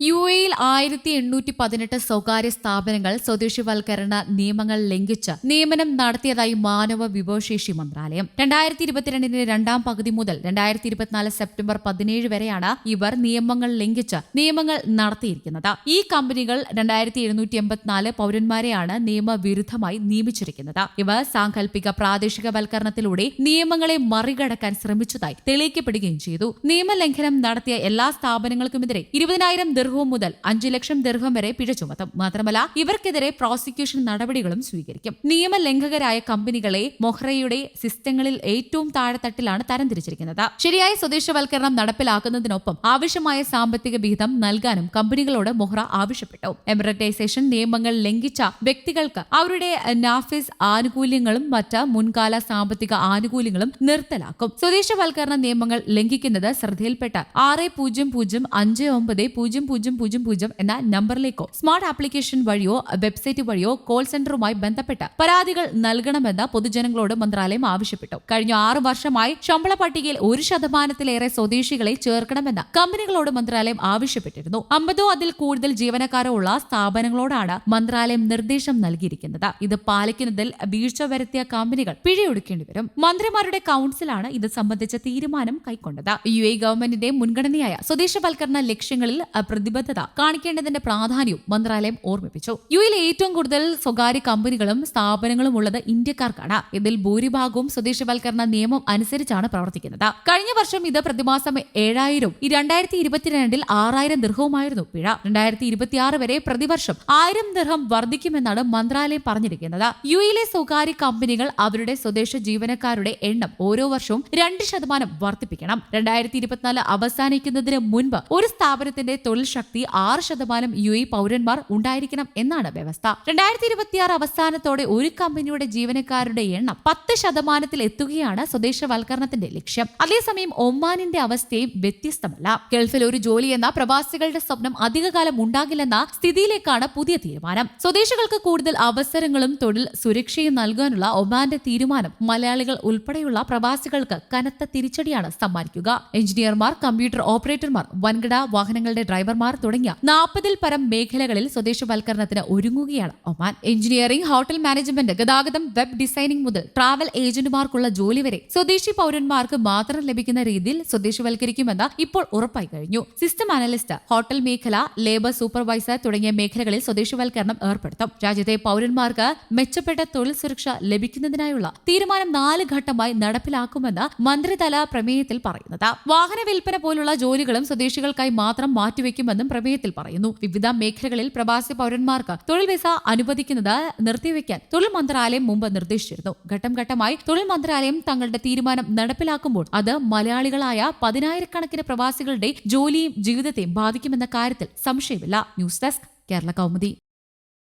U എയിൽ ആയിരത്തി എണ്ണൂറ്റി പതിനെട്ട് സ്വകാര്യ സ്ഥാപനങ്ങൾ സ്വദേശിവൽക്കരണ നിയമങ്ങൾ ലംഘിച്ച് നിയമനം നടത്തിയതായി മാനവ വിഭവശേഷി മന്ത്രാലയം. രണ്ടായിരത്തി ഇരുപത്തിരണ്ടിന്റെ രണ്ടാം പകുതി മുതൽ രണ്ടായിരത്തി ഇരുപത്തിനാല് സെപ്റ്റംബർ പതിനേഴ് വരെയാണ് ഇവർ നിയമങ്ങൾ ലംഘിച്ച് നിയമങ്ങൾ നടത്തിയിരിക്കുന്നത്. ഈ കമ്പനികൾ രണ്ടായിരത്തി എഴുന്നൂറ്റി എൺപത്തിനാല് പൗരന്മാരെയാണ് നിയമവിരുദ്ധമായി നിയമിച്ചിരിക്കുന്നത്. ഇവർ സാങ്കല്പിക പ്രാദേശികവൽക്കരണത്തിലൂടെ നിയമങ്ങളെ മറികടക്കാൻ ശ്രമിച്ചതായി തെളിയിക്കപ്പെടുകയും ചെയ്തു. നിയമലംഘനം നടത്തിയ എല്ലാ സ്ഥാപനങ്ങൾക്കുമെതിരെ ഇരുപതിനായിരം ദീർഘവും മുതൽ അഞ്ചു ലക്ഷം ദീർഘം വരെ പിഴ ചുമത്തും. മാത്രമല്ല ഇവർക്കെതിരെ പ്രോസിക്യൂഷൻ നടപടികളും സ്വീകരിക്കും. നിയമലംഘകരായ കമ്പനികളെ മൊഹ്റയുടെ സിസ്റ്റങ്ങളിൽ ഏറ്റവും താഴെത്തട്ടിലാണ് തരംതിരിച്ചിരിക്കുന്നത്. ശരിയായ സ്വദേശവൽക്കരണം നടപ്പിലാക്കുന്നതിനൊപ്പം ആവശ്യമായ സാമ്പത്തിക വിഹിതം നൽകാനും കമ്പനികളോട് മൊഹ്റ ആവശ്യപ്പെട്ടു. എമിററ്റൈസേഷൻ നിയമങ്ങൾ ലംഘിച്ച വ്യക്തികൾക്ക് അവരുടെ നാഫിസ് ആനുകൂല്യങ്ങളും മറ്റ് മുൻകാല സാമ്പത്തിക ആനുകൂല്യങ്ങളും നിർത്തലാക്കും. സ്വദേശവൽക്കരണ നിയമങ്ങൾ ലംഘിക്കുന്നത് ശ്രദ്ധയിൽപ്പെട്ട ആറ് പൂജ്യം പൂജ്യം അഞ്ച് ഒമ്പത് പൂജ്യം പൂജ്യം പൂജ്യം പൂജ്യം എന്ന നമ്പറിലേക്കോ സ്മാർട്ട് ആപ്ലിക്കേഷൻ വഴിയോ വെബ്സൈറ്റ് വഴിയോ കോൾ സെന്ററുമായി ബന്ധപ്പെട്ട് പരാതികൾ നൽകണമെന്ന് പൊതുജനങ്ങളോട് മന്ത്രാലയം ആവശ്യപ്പെട്ടു. കഴിഞ്ഞ ആറു വർഷമായി ശമ്പള പട്ടികയിൽ ഒരു ശതമാനത്തിലേറെ സ്വദേശികളെ ചേർക്കണമെന്ന് കമ്പനികളോട് മന്ത്രാലയം ആവശ്യപ്പെട്ടിരുന്നു. അമ്പതോ അതിൽ കൂടുതൽ ജീവനക്കാരോ ഉള്ള സ്ഥാപനങ്ങളോടാണ് മന്ത്രാലയം നിർദ്ദേശം നൽകിയിരിക്കുന്നത്. ഇത് പാലിക്കുന്നതിൽ വീഴ്ച വരുത്തിയ കമ്പനികൾ പിഴയൊടുക്കേണ്ടി വരും. മന്ത്രിമാരുടെ കൌൺസിലാണ് ഇത് സംബന്ധിച്ച തീരുമാനം കൈക്കൊണ്ടത്. യു എ ഗവൺമെന്റിന്റെ മുൻഗണനയായ സ്വദേശവൽക്കരണ ലക്ഷ്യങ്ങളിൽ പ്രതിബദ്ധത കാണിക്കേണ്ടതിന്റെ പ്രാധാന്യവും മന്ത്രാലയം ഓർമ്മിപ്പിച്ചു. യു എയിൽ ഏറ്റവും കൂടുതൽ സ്വകാര്യ കമ്പനികളും സ്ഥാപനങ്ങളും ഉള്ളത് ഇന്ത്യക്കാർക്കാണ്. ഇതിൽ ഭൂരിഭാഗവും സ്വദേശവൽക്കരണ നിയമം അനുസരിച്ചാണ് പ്രവർത്തിക്കുന്നത്. കഴിഞ്ഞ വർഷം ഇത് പ്രതിമാസം ഏഴായിരം ഈ രണ്ടായിരത്തി ഇരുപത്തിരണ്ടിൽ ആറായിരം ദീർഘവുമായിരുന്നു പിഴ. രണ്ടായിരത്തി ഇരുപത്തിയാറ് വരെ പ്രതിവർഷം ആയിരം ദീർഘം വർദ്ധിക്കുമെന്നാണ് മന്ത്രാലയം പറഞ്ഞിരിക്കുന്നത്. യു എയിലെ സ്വകാര്യ കമ്പനികൾ അവരുടെ സ്വദേശ ജീവനക്കാരുടെ എണ്ണം ഓരോ വർഷവും രണ്ട് ശതമാനം വർദ്ധിപ്പിക്കണം. രണ്ടായിരത്തി ഇരുപത്തിനാല് അവസാനിക്കുന്നതിന് മുൻപ് ഒരു സ്ഥാപനത്തിന്റെ തൊഴിൽ ശക്തി ആറ് ശതമാനം യു എ പൗരന്മാർ ഉണ്ടായിരിക്കണം എന്നാണ് വ്യവസ്ഥ. രണ്ടായിരത്തി ഇരുപത്തിയാറ് അവസാനത്തോടെ ഒരു കമ്പനിയുടെ ജീവനക്കാരുടെ എണ്ണം പത്ത് ശതമാനത്തിൽ എത്തുകയാണ് സ്വദേശവൽക്കരണത്തിന്റെ ലക്ഷ്യം. അതേസമയം ഒമാനിന്റെ അവസ്ഥയും വ്യത്യസ്തമല്ല. ഗൾഫിൽ ഒരു ജോലി എന്ന പ്രവാസികളുടെ സ്വപ്നം അധികകാലം ഉണ്ടാകില്ലെന്ന സ്ഥിതിയിലേക്കാണ് പുതിയ തീരുമാനം. സ്വദേശികൾക്ക് കൂടുതൽ അവസരങ്ങളും തൊഴിൽ സുരക്ഷയും നൽകാനുള്ള ഒമാന്റെ തീരുമാനം മലയാളികൾ ഉൾപ്പെടെയുള്ള പ്രവാസികൾക്ക് കനത്ത തിരിച്ചടിയാണ് സമ്മാനിക്കുക. എഞ്ചിനീയർമാർ കമ്പ്യൂട്ടർ ഓപ്പറേറ്റർമാർ വൻകിട വാഹനങ്ങളുടെ ഡ്രൈവർമാർ തുടങ്ങിയ നാൽപ്പതിൽ പരം മേഖലകളിൽ സ്വദേശവൽക്കരണത്തിന് ഒരുങ്ങുകയാണ് ഒമാൻ. എഞ്ചിനീയറിംഗ് ഹോട്ടൽ മാനേജ്മെന്റ് ഗതാഗതം വെബ് ഡിസൈനിംഗ് മുതൽ ട്രാവൽ ഏജന്റുമാർക്കുള്ള ജോലി വരെ സ്വദേശി പൗരന്മാർക്ക് മാത്രം ലഭിക്കുന്ന രീതിയിൽ സ്വദേശവൽക്കരിക്കുമെന്ന് ഇപ്പോൾ ഉറപ്പായി കഴിഞ്ഞു. സിസ്റ്റം അനലിസ്റ്റ് ഹോട്ടൽ മേഖല ലേബർ സൂപ്പർവൈസർ തുടങ്ങിയ മേഖലകളിൽ സ്വദേശവൽക്കരണം ഏർപ്പെടുത്തും. രാജ്യത്തെ പൗരന്മാർക്ക് മെച്ചപ്പെട്ട തൊഴിൽ സുരക്ഷ ലഭിക്കുന്നതിനായുള്ള തീരുമാനം നാല് ഘട്ടമായി നടപ്പിലാക്കുമെന്ന് മന്ത്രിതല പ്രമേയത്തിൽ പറയുന്നത്. വാഹന വിൽപ്പന പോലുള്ള ജോലികളും സ്വദേശികൾക്കായി മാത്രം മാറ്റിവെക്കുമെന്നും പ്രമേയത്തിൽ പറയുന്നു വിവിധ മേഖലകളിൽ പ്രവാസി പൗരന്മാർക്ക് തൊഴിൽ വിസ അനുവദിക്കുന്നത് നിർത്തിവെക്കാൻ തൊഴിൽ മന്ത്രാലയം മുമ്പ് നിർദ്ദേശിച്ചിരുന്നു. ഘട്ടം ഘട്ടമായി തൊഴിൽ മന്ത്രാലയം തങ്ങളുടെ തീരുമാനം നടപ്പിലാക്കുമ്പോൾ അത് മലയാളികളായ പതിനായിരക്കണക്കിന് പ്രവാസികളുടെ ജോലിയും ജീവിതത്തെയും ബാധിക്കുമെന്ന കാര്യത്തിൽ സംശയമില്ല. News desk Kerala Kaumudi.